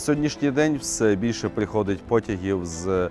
сьогоднішній день все більше приходить потягів з е,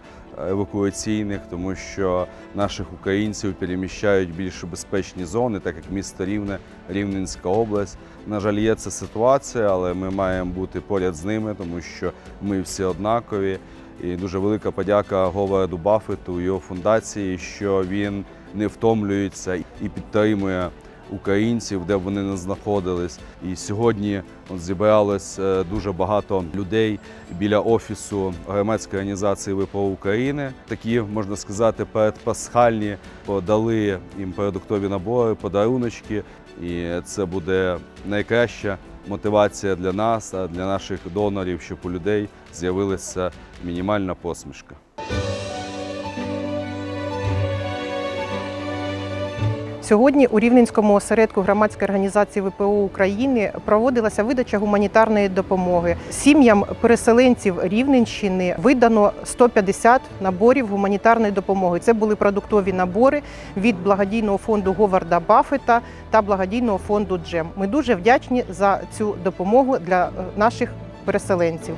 евакуаційних, тому що наших українців переміщають більш безпечні зони, так як місто Рівне, Рівненська область. На жаль, є ця ситуація, але ми маємо бути поряд з ними, тому що ми всі однакові. І дуже велика подяка Говарду Баффету його фундації, що він не втомлюється і підтримує українців, де б вони не знаходились. І сьогодні зібралось е, дуже багато людей біля офісу громадської організації ВПО України. Такі можна сказати, передпасхальні подали їм продуктові набори, подаруночки. І це буде найкраща мотивація для нас, для наших донорів, щоб у людей з'явилася мінімальна посмішка. Сьогодні у Рівненському осередку громадської організації ВПО України проводилася видача гуманітарної допомоги. Сім'ям переселенців Рівненщини видано 150 наборів гуманітарної допомоги. Це були продуктові набори від благодійного фонду Говарда Баффета та благодійного фонду Джем. Ми дуже вдячні за цю допомогу для е, наших переселенців.